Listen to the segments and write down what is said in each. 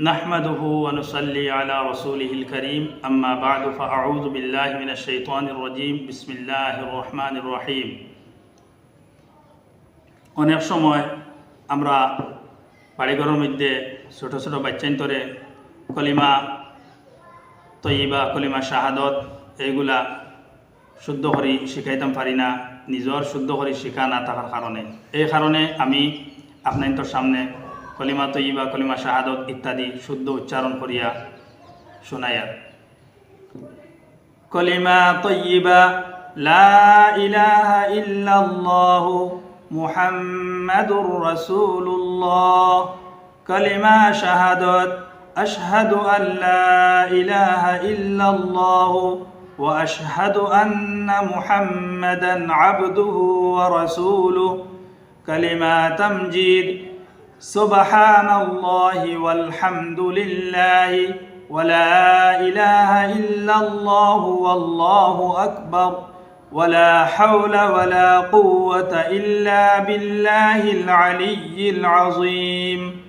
نحمده ونصلي على رسوله الكريم أما بعد فأعوذ بالله من الشيطان الرجيم بسم الله الرحمن الرحيم অনেক সময় আমরা বাড়িঘরের মধ্যে ছোটো ছোটো বাচ্চান্তরে কলিমা তৈবা কলিমা শাহাদত এইগুলা শুদ্ধ করে শিখাইতাম পারি না নিজর শুদ্ধ করে শিখা না থাকার কারণে এই কারণে আমি আপনার সামনে কলিমা তৈবা কলিমা শাহাদত ইত্যাদি শুদ্ধ উচ্চারণ করিয়া শোনাইয়া কলিমা তৈবা লা ইলাহা ইল্লাল্লাহ মুহাম্মাদুর রাসূলুল্লাহ কলিমা শাহাদত আশহাদু আন লা ইলাহা ইল্লাল্লাহ واشهد ان محمدا عبده ورسوله كلمه تمجيد سبحان الله والحمد لله ولا إله إلا الله والله أكبر ولا حول ولا قوة إلا بالله العلي العظيم.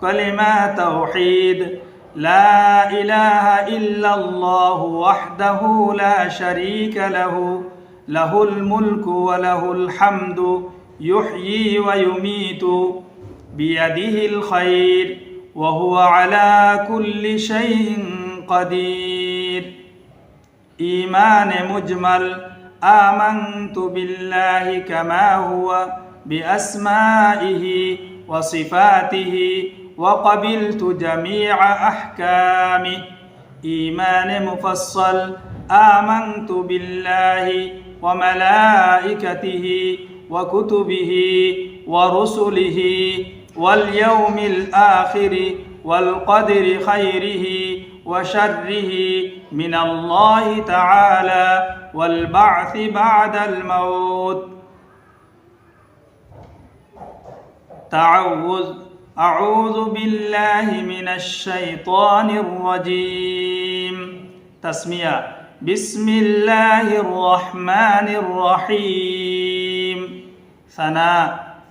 كلمة توحيد. لا إله إلا الله وحده لا شريك له. له الملك وله الحمد. يحيي ويميت. بيده الخير وهو على كل شيء قدير ايمان مجمل امنت بالله كما هو باسمائه وصفاته وقبلت جميع احكامه ايمان مفصل امنت بالله وملائكته وكتبه ورسله واليوم الآخر والقدر خيره وشره من الله تعالى والبعث بعد الموت. تعوذ أعوذ بالله من الشيطان الرجيم. تسمية بسم الله الرحمن الرحيم. ثناء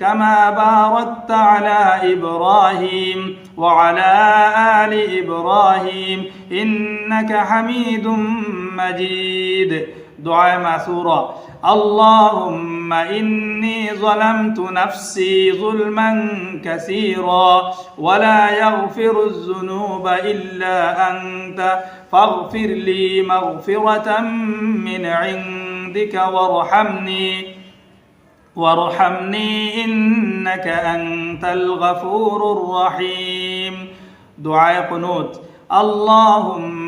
كما باركت على إبراهيم وعلى آل إبراهيم إنك حميد مجيد. دعاء معثورة. اللهم إني ظلمت نفسي ظلما كثيرا ولا يغفر الذنوب إلا أنت. فاغفر لي مغفرة من عندك وارحمني. وارحمني إنك أنت الغفور الرحيم. دعاء قنوت. اللهم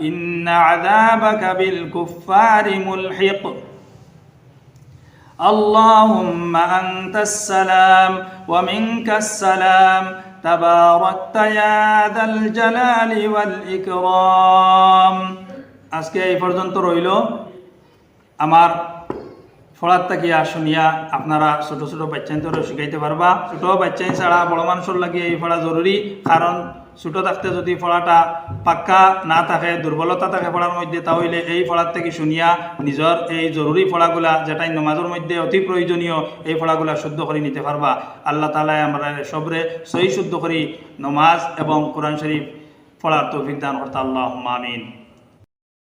إن عذابك بالكفار ملحق اللهم أنت السلام ومنك السلام تباركت يا ذا الجلال والإكرام আজকে এই পর্যন্ত রইল আমার ফলার তাকিয়া শুনিয়া আপনারা ছোট ছোট বাচ্চাইন্তরে শিখাইতে পারবা ছোট বাচ্চাই ছাড়া বড় মানুষের লাগে এই পড়া জরুরি কারণ ছোট থাকতে যদি পড়াটা পাক্কা না থাকে দুর্বলতা থাকে পড়ার মধ্যে, তাহলে এই পড়ার থেকে শুনিয়া নিজের এই জরুরি পড়াগুলা যেটাই নমাজের মধ্যে অতি প্রয়োজনীয় এই পড়াগুলা শুদ্ধ করে নিতে পারবা আল্লাহ তালায় আমরা সবরে সহি শুদ্ধ করি নমাজ এবং কোরআন শরীফ পড়ার তৌফিক দান করতে আল্লাহ মামিন